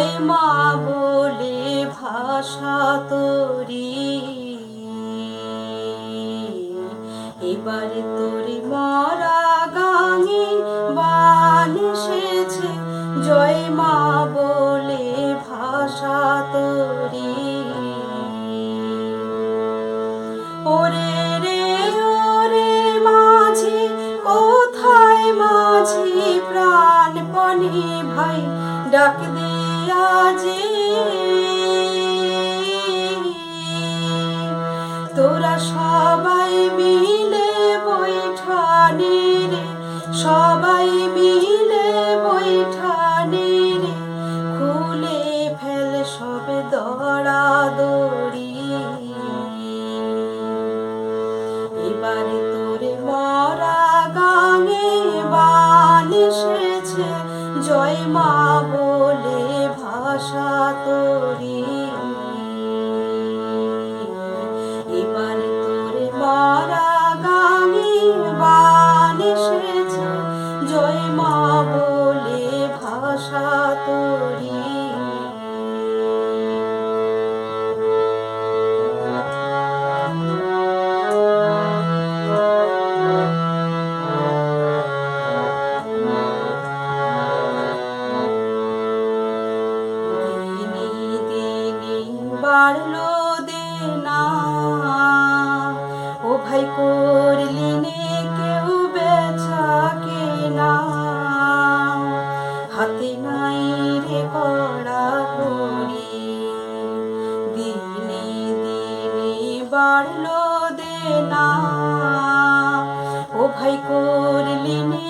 জয় মা বলে ভাষা তোরি। এবারে তোরে মরা গাঙে বান এসেছে। জয় মা বলে ভাষা তোরি। ওরে রে, ওরে মাঝি, কোথায় মাঝি প্রাণপণে ভাই? ডাক আজি তোরা সবাই মিলে বৈঠানে রে, সবাই মিলে বৈঠানে রে। খুলে ফেল সব দড়া দড়ি। এবারে তোরে মরা গাঙে বান এসেছে, জয় মা ভাষা তোরি এবার তোর মারা গাঙে বান এসেছে জয় মা বলে ভাষা তোরি বাড়লো দেনা ও ভাই করলি নে কেউ বেচা কেনা। হাতে নাই রে কড়া করি দিনে দিনে বাড়লো ও ভাই করলি নে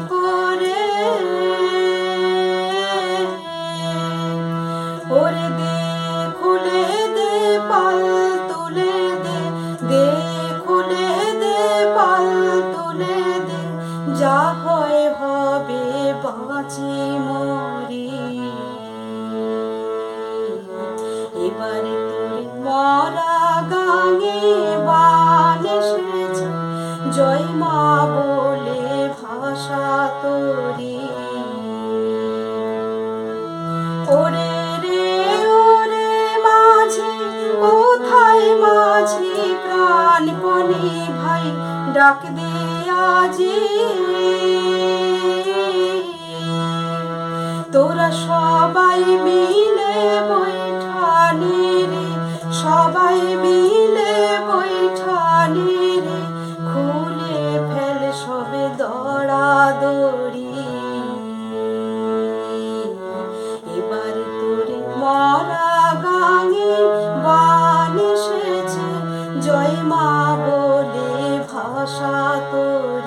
জয় মা বলে ভাষা তোরি। ওরে রে, ওরে মাঝি, কোথায় মাঝি প্রাণপণে ভাই ডাক দে আজি। তোরা সবাই মিলে বৈঠানে রে সবাই মিলে Oh.